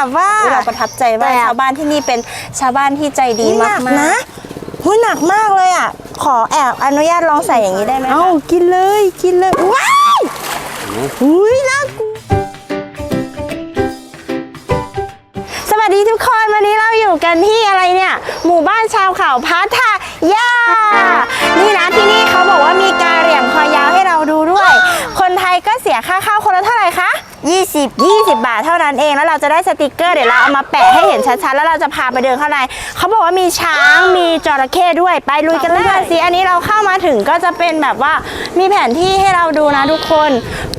แบบว่า เราประทับใจว่าแต่ ชาวบ้านที่นี่เป็นชาวบ้านที่ใจดีหมานักกๆ นะหุ้ยหนักมากเลยอะ ขอแอบอนุญาตลองใส่อย่างนี้ได้ไหมคะ เอ้ากินเลยกินเลยว้ายอุ้ยน่ากลัวสวัสดีทุกคนวันนี้เราอยู่กันที่อะไรเนี่ย หมู่บ้านชาวเขาพัทยานี่นะที่นี่ 20 20 บาทเท่านั้นเอง แล้วเราจะได้สติกเกอร์เดี๋ยวเราเอามาแปะให้เห็นชัดๆ แล้วเราจะพาไปเดินข้างในเขาบอกว่ามีช้างมีจระเข้ด้วยไปลุยกันเลยสิอันนี้เราเข้ามาถึงก็จะเป็นแบบว่ามีแผนที่ให้เราดูนะทุกคน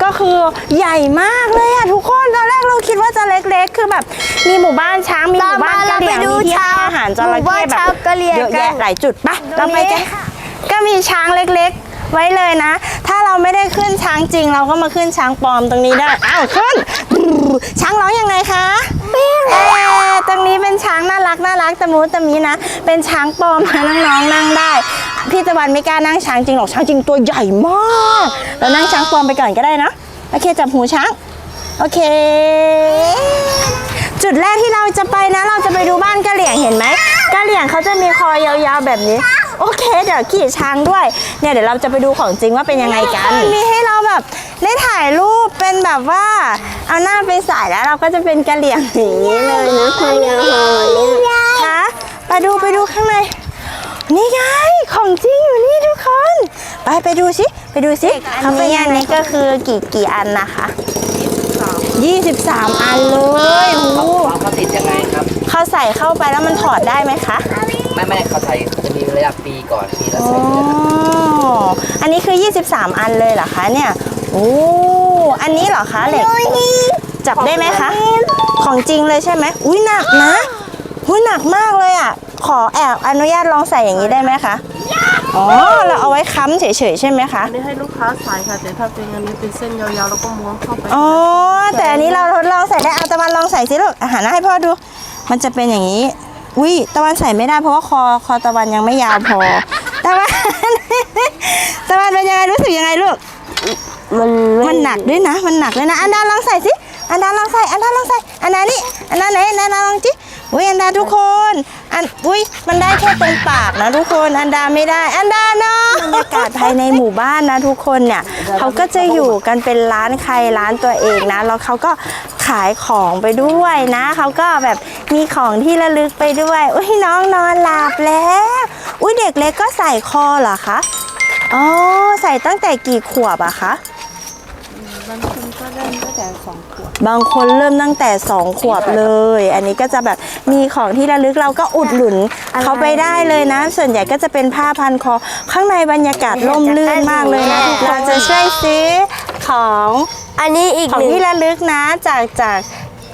ก็คือใหญ่มากเลยอะทุกคนตอนแรกเราคิดว่าจะเล็กๆ คือแบบมีหมู่บ้านช้างมีหมู่บ้านกะเหรี่ยงเราไปดูมีที่ให้ช้างอาหารจระหมู่บ้าเข้นแบบช้างกะเหรี่ยงเยอะกันแยะหลายจุดไปเราไปกันค่ะก็มีช้างเล็กๆ ไว้เลยนะ ถ้าเราไม่ได้ขึ้นช้างจริง เราก็มาขึ้นช้างปลอมตรงนี้ได้ อ้าวขึ้น ช้างร้องยังไงคะเอ๊ะตรงนี้เป็นช้างน่ารักน่ารักตะมูตะมีนะ เป็นช้างปลอมนะน้องๆนั่งได้ พี่ตะวันไม่กล้านั่งช้างจริงหรอกช้างจริงตัวใหญ่มากเรานั่งช้างปลอมไปก่อนก็ได้นะ โอเคจับหูช้าง โอเคจุดแรกที่เราจะไปนะ เราจะไปดูบ้านกะเหลี่ยงเห็นไหมกะเหลี่ยงเขาจะมีคอยาวๆแบบนี้ โอเค เดี๋ยวขี่ช้างด้วย เนี่ยเดี๋ยวเราจะไปดูของจริงว่าเป็นยังไงกัน มีให้เราแบบได้ถ่ายรูปเป็นแบบว่า เอาหน้าไปใส่แล้วเราก็จะเป็นกะเหลี่ยงอย่างนี้เลยนะคุณยายคะไปดูไปดูข้างใน นี่ไงของจริงอยู่นี่ทุกคน ไปไปดูสิไปดูสิเขาเป็นยังไงก็คือกี่กี่อันนะคะ23 อันเลยโอ้โหความเขาติดยังไงครับเขาใส่เข้าไปแล้วมันถอดได้ไหมคะ ไม่ไม่เขาใส่เขาจะมีระยะปีก่อนปีละอ๋อใส่เดือนอันนี้คือ 23 อันเลยเหรอคะเนี่ย โอ้ อันนี้เหรอคะเหล็ก จับได้ไหมคะ ของจริงเลยใช่ไหม อุ้ยหนักนะ อุ้ยหนักมากเลยอะ ขอแอบอนุญาตลองใส่อย่างนี้ได้ไหมคะ อ๋อ เราเอาไว้ค้ำเฉยๆใช่ไหมคะ อันนี้ให้ลูกค้าใส่ค่ะ แต่ถ้าเป็นอันนี้เป็นเส้นยาวๆแล้วก็ม้วนเข้าไปอ๋อ แต่อันนี้เราทดลองใส่ได้เอาตะวันลองใส่สิลูกอาหารให้พ่อดู มันจะเป็นอย่างนี้ อุ้ยตะวันใส่ไม่ได้เพราะว่าคอคอตะวันยังไม่ยาวพอ ตะวัน ตะวันเป็นยังไงรู้สึกยังไงลูก มันมันหนักด้วยนะ มันหนักด้วยนะ อันดาลองใส่สิ อันดาลองใส่ อันดาลองใส่ อันดานี่ อันดาไหนอันดาลองจิ อุ้ยอันดาทุกคน อันอุ้ยมันได้แค่ตรงปากนะทุกคนอันดาไม่ได้ อันดาเนาะบรรยากาศภายในหมู่บ้านนะทุกคนเนี่ยเขาก็จะอยู่กันเป็นร้านใครร้านตัวเองนะแล้วเขาก็ขายของไปด้วยนะเขาก็แบบมีของที่ระลึกไปด้วยอุ้ยน้องนอนหลับแล้วอุ้ยเด็กเล็กก็ใส่คอเหรอคะอ๋อใส่ตั้งแต่กี่ขวบอะคะ สองขวบ บางคนเริ่มตั้งแต่ 2 ขวบเลย อันนี้ก็จะแบบมีของที่ระลึกเราก็อุดหนุนเขาไปได้เลยนะ ส่วนใหญ่ก็จะเป็นผ้าพันคอ ข้างในบรรยากาศร่มรื่นมากเลยนะเราจะช่วยซื้อของ อันนี้อีกของหนึ่งที่ระลึกนะจากจาก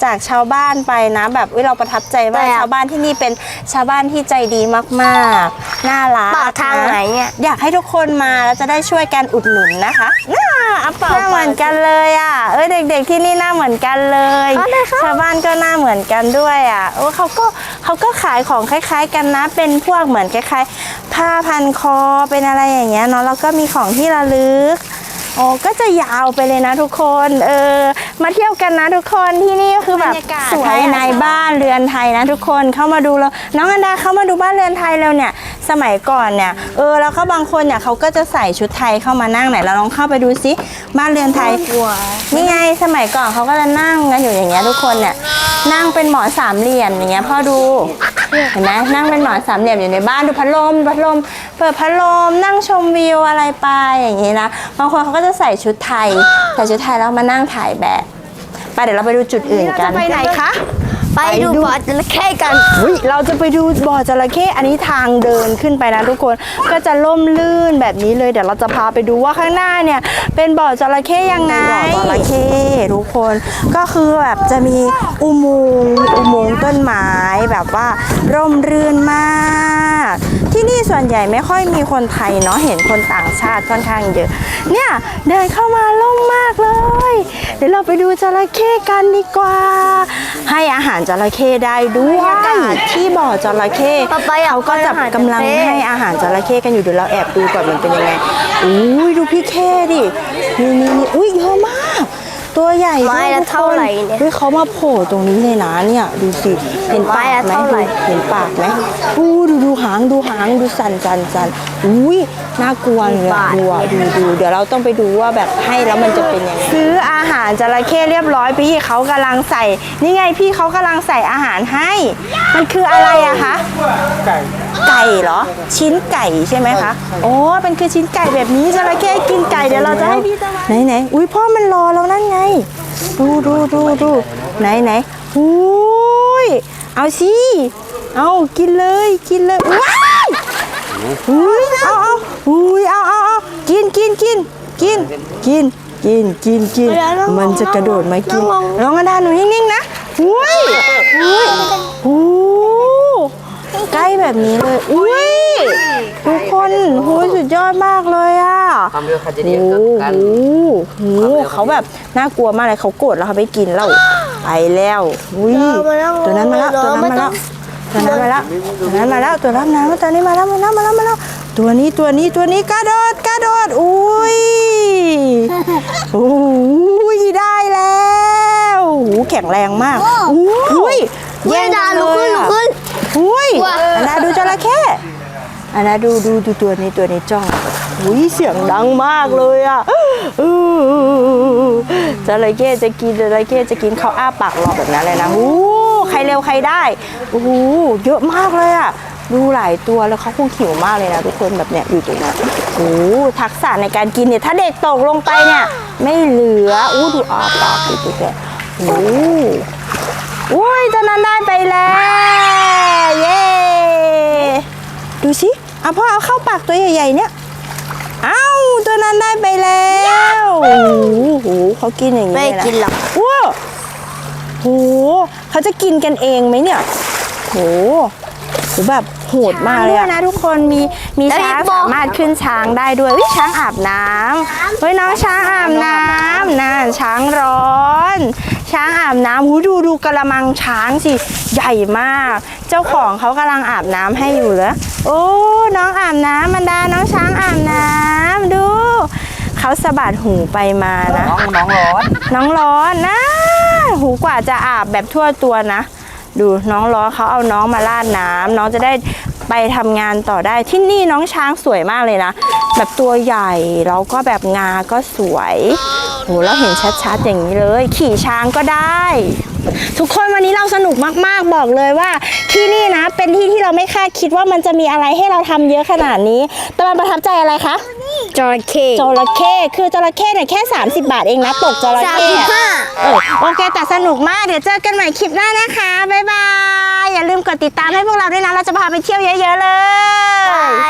จากชาวบ้านไปนะ แบบอุ๊ยเราประทับใจว่าแต่ ชาวบ้านที่นี่เป็นชาวบ้านที่ใจดีมากๆ น่ารักปากทางะไหนเนี่ย อยากให้ทุกคนมาแล้วจะได้ช่วยกันอุดหนุนนะคะน่าอัปเปาหน้าเหมือนกันเลยอะเอ้ยเด็ก ๆ ที่นี่หน้าเหมือนกันเลย อ๋อเหรอคะชาวบ้านก็หน้าเหมือนกันด้วยอะโอ้เขาก็เขาก็ขายของคล้าย ๆ กันนะ เป็นพวกเหมือนคล้ายๆ ผ้าพันคอเป็นอะไรอย่างเงี้ยเนาะแล้วก็มีของที่ระลึก โอ้ก็จะยาวไปเลยนะทุกคน เออ มาเที่ยวกันนะทุกคนที่นี่ก็คือแบบบรรยากาศสวยภายในในบ้านเรือนไทยนะทุกคนเข้ามาดูแล้วน้องอันดาเข้ามาดูบ้านเรือนไทยแล้วเนี่ย สมัยก่อนเนี่ยเออแล้วก็บางคนเนี่ยเขาก็จะใส่ชุดไทยเข้ามานั่งไหนเราลองเข้าไปดูซิบ้านเรือนไทยกลัวนี่ไงสมัยก่อนเขาก็จะนั่งกันอยู่อย่างเงี้ยทุกคนเนี่ยนั่งเป็นหมอนสามเหลี่ยมอย่างเงี้ยพ่อดู เห็นไหมนั่งเป็นหมอนสามเหลี่ยมอยู่ในบ้านดูพัดลมพัดลม เปิดพัดลมนั่งชมวิวอะไรไปอย่างนี้นะบางคนเขาก็จะใส่ชุดไทย ใส่ชุดไทยแล้วมานั่งถ่ายแบบไปเดี๋ยวเราไปดูจุดอื่นกันไปไหนคะ ไปดูบอสจระเข้กันอุ๊ยเราจะไปดูบ่อจระเข้อันนี้ทางเดินขึ้นไปนะทุกคนก็จะล่มลื่นแบบนี้เลยเดี๋ยวเราจะพาไปดูว่าข้างหน้าเนี่ย เป็นบ่อจระเข้ยังไงบ่อจระเข้ทุกคนก็คือแบบจะมีอุโมงค์อุโมงค์ต้นไม้แบบว่าร่มรื่นมากที่นี่ ส่วนใหญ่ไม่ค่อยมีคนไทยเนาะเห็นคนต่างชาติค่อนข้างเยอะ เนี่ยเดินเข้ามาล่มมากเลย เดี๋ยวเราไปดูจระเข้กันดีกว่า ให้อาหารจระเข้ได้ด้วยที่บ่อจระเข้ป๊าป๊าอยากเขาก็จะให้อาหารกำลังจระเข้ให้อาหารจระเข้กันอยู่เดี๋ยวเราแอบดูก่อนมันเป็นยังไงอุ้ยดูพี่เข้ดินี่นี่นี่อุ้ยเยอะมาก ตัวใหญ่ไม้ละด้วยทุกคนเท่าไหร่เนี่ยเฮ้ยเขามาโผล่ตรงนี้เลยนะเนี่ยดูสิเห็นปากไม้ละไหมเท่าไหร่ดูเห็นปากไหมอู้ดูดูหางดูหางดูสันสันสันอุ้ยน่ากลัวเลยอะดูอะดูดูเดี๋ยวเราต้องไปดูว่าแบบให้แล้วมันจะเป็นยังไงซื้ออาหารจระเข้เรียบร้อยพี่เขากำลังใส่นี่ไงพี่เขากำลังใส่อาหารให้ มันคืออะไรอะคะไก่ ไก่เหรอ ชิ้นไก่ใช่ไหมคะโอ้เป็นคือชิ้นไก่แบบนี้จระเข้กินไก่เดี๋ยวเราจะให้พี่ตะวันไหนไหนอุ้ยพ่อมันรอเรานั่นไง ดูดูดูดูไหนไหนอุ้ยเอาสิเอากินเลยกินเลยว้ายอุ้ยเอาเอาอุ้ยเอาเอาเอากินกินกินกินกินกินกินกินมันจะกระโดดมากินน้องกระดานหนูนิ่งๆนะอุ้ยอุ้ยโอ้ ใกล้แบบนี้เลย อุ้ยทุกคนหูยสุดยอดมากเลยอะความเร็วเขาจะเดีโอ้ยวโหกันหูเขาแบบน่ากลัวมากเลยเขาโกรธแล้วเขาไม่กินแล้วไปแล้วอุ้ยตัวนั้นมาแล้วตัวนั้นมาแล้วตัวนั้นมาแล้วตัวนั้นมาแล้วตัวนั้นมาแล้วตัวนี้มาแล้วมาแล้วมาแล้วมาแล้วตัวนี้ตัวนี้ตัวนี้กระโดดกระโดดอุ้ยโอ้ยได้แล้วหูแข็งแรงมากอุ้ยแย่งกันเลยอะ อุ้ยอันนาดูจระเข้ อันนาดูดูดูตัวนี้ตัวนี้จ้องอุ้ยเสียงดังมากเลยอะอือจระเข้จะกินจระเข้จะกินเขาอ้าปากรอแบบนั้นเลยนะโอ้ใครเร็วใครได้โอ้โหเยอะมากเลยอะดูหลายตัวแล้วเขาคงหิวมากเลยนะทุกคนแบบเนี้ยอยู่ตรงนั้โอ้ทักษะในการกินเนี่ยถ้าเด็กตกลงไปเนี่ย ไม่เหลืออู้ดูอ้าปากดูตัวแกโอ้โอุ้ยตัวนั้นได้ไปแล้ว เย้ ดูสิ เอาพ่อเอาเข้าปากตัวใหญ่ ๆ เนี่ย เอ้าตัวนั้นได้ไปแล้วโอ้โหเขากินอย่างนี้ไม่เลยะกินหรอกว้าวโหเขาจะกินกันเองไหมเนี่ยโหโหแบบโหดมากเลยนะทุกคนมีมีช้างสามารถขึ้นช้างได้ด้วยอุ๊ยช้างอาบน้ำเฮ้ยน้องช้างอาบน้ำน่าช้างร้อน ช้างอาบน้ำหูดูดูกระมังช้างสิ ใหญ่มาก เจ้าของเขากำลังอาบน้ำให้อยู่เหรอโอ้น้องอาบน้ำมันดาน้องช้างอาบน้ำดูเขาสะบัดหูไปมานะ น้องน้องร้อน น้องร้อนนะ หูกว่าจะอาบแบบทั่วตัวนะ ดูน้องร้อนเขาเอาน้องมาลาดน้ำน้องจะได้ไปทำงานต่อได้ที่นี่น้องช้างสวยมากเลยนะ แบบตัวใหญ่แล้วก็แบบงาก็สวย โหแล้วเห็นชัดๆอย่างนี้เลย ขี่ช้างก็ได้ ทุกคนวันนี้เราสนุกมากๆบอกเลยว่า ที่นี่นะเป็นที่ที่เราไม่คาดคิดว่ามันจะมีอะไรให้เราทำเยอะขนาดนี้ตะวันประทับใจอะไรคะจระเข้จระเข้คือจระเข้เนี่ยแค่ 30 บาทเองนะตกจระสามเข้สิบห้าเออโอเคแต่สนุกมากเดี๋ยวเจอกันใหม่คลิปหน้านะคะบ๊ายบายอย่าลืมกดติดตามให้พวกเราด้วยนะเราจะพาไปเที่ยวเยอะ ๆ เลยไป